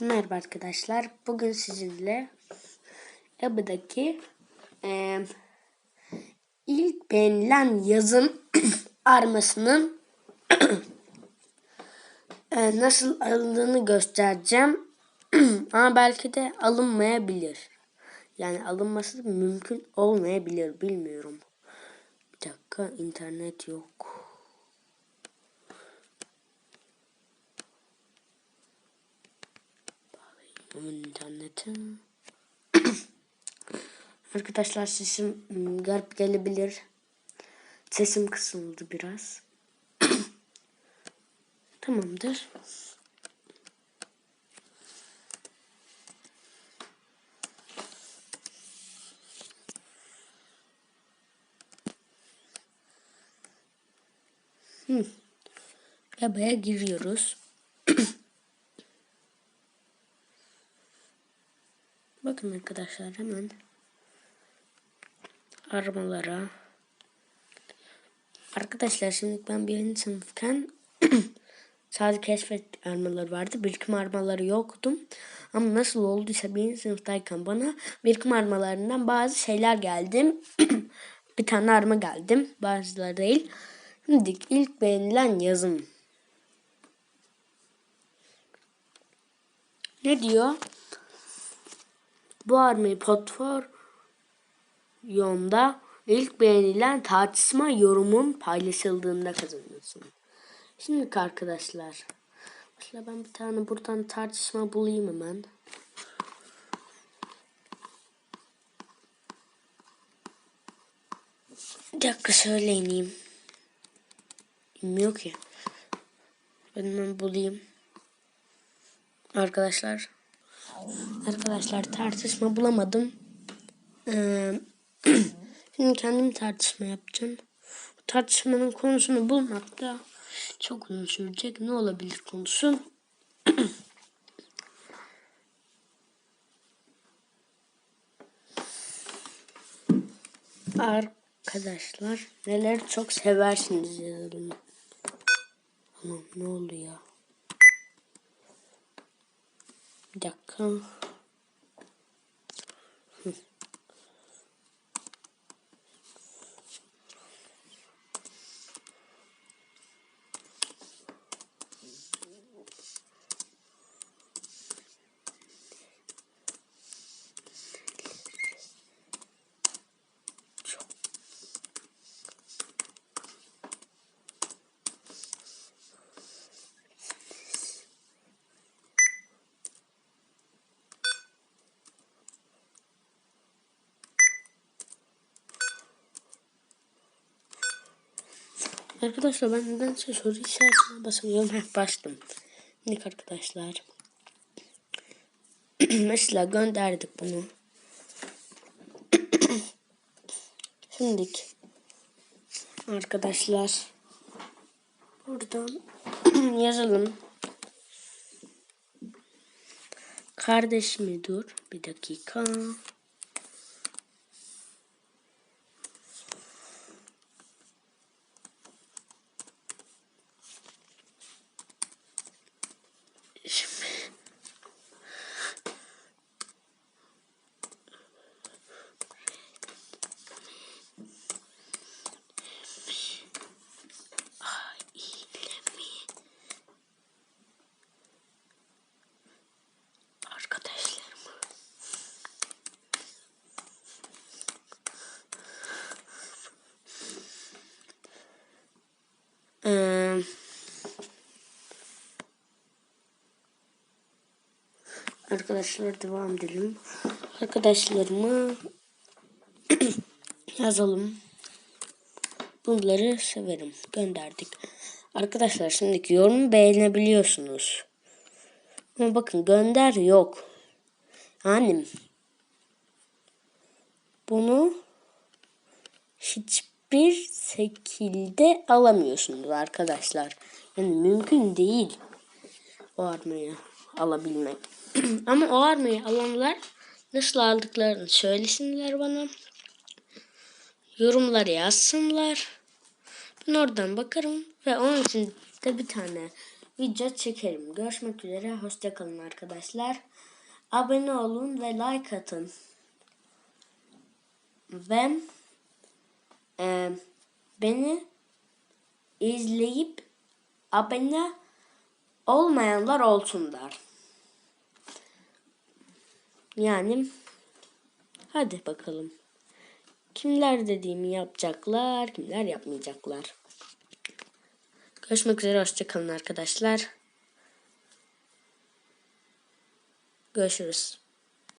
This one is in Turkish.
Merhaba arkadaşlar. Bugün sizinle EBA'daki e, ilk beğenilen yazın armasının e, nasıl alındığını göstereceğim. Ama belki de alınmayabilir. Yani alınması mümkün olmayabilir. Bilmiyorum. Bir dakika internet yok. Aman internetim. Arkadaşlar sesim hmm, garip gelebilir. Sesim kısıldı biraz. Tamamdır. Hmm. Arabaya giriyoruz. Bakın arkadaşlar hemen aramalara. Arkadaşlar şimdi ben birinci sınıfken sadece keşfet armaları vardı. Birikim armaları yoktu. Ama nasıl olduysa birinci sınıftayken bana birikim armalarından bazı şeyler geldi. bir tane arma geldim. Bazıları değil. Şimdi ilk beğenilen yazım. Ne diyor? Bu armayı portfolyonda ilk beğenilen tartışma yorumun paylaşıldığında kazanıyorsun. Şimdi arkadaşlar. Mesela ben bir tane buradan tartışma bulayım hemen. Bir dakika şöyle ineyim. İnmiyor ki. Ben hemen bulayım. Arkadaşlar. Arkadaşlar tartışma bulamadım. Ee, şimdi kendim tartışma yapacağım. Bu tartışmanın konusunu bulmak da çok uzun sürecek. Ne olabilir konusu? Arkadaşlar neler çok seversiniz yazalım. Ne oldu ya? Bir dakika. Arkadaşlar ben nedense soru işaretine basıyorum. Heh bastım. Şimdi arkadaşlar. Mesela gönderdik bunu. Şimdi arkadaşlar buradan yazalım. Kardeşimi dur bir dakika. Ee, arkadaşlar devam edelim. Arkadaşlarımı yazalım. Bunları severim. Gönderdik. Arkadaşlar şimdiki yorumu beğenebiliyorsunuz. Ama bakın gönder yok. Yani bunu hiç bir şekilde alamıyorsunuz arkadaşlar. Yani mümkün değil o armayı alabilmek. Ama o armayı alanlar nasıl aldıklarını söylesinler bana. Yorumlara yazsınlar. Ben oradan bakarım ve onun için de bir tane video çekerim. Görüşmek üzere. Hoşçakalın arkadaşlar. Abone olun ve like atın. Ve e, beni izleyip abone olmayanlar olsunlar. Yani hadi bakalım. Kimler dediğimi yapacaklar, kimler yapmayacaklar. Görüşmek üzere, hoşçakalın arkadaşlar. Görüşürüz.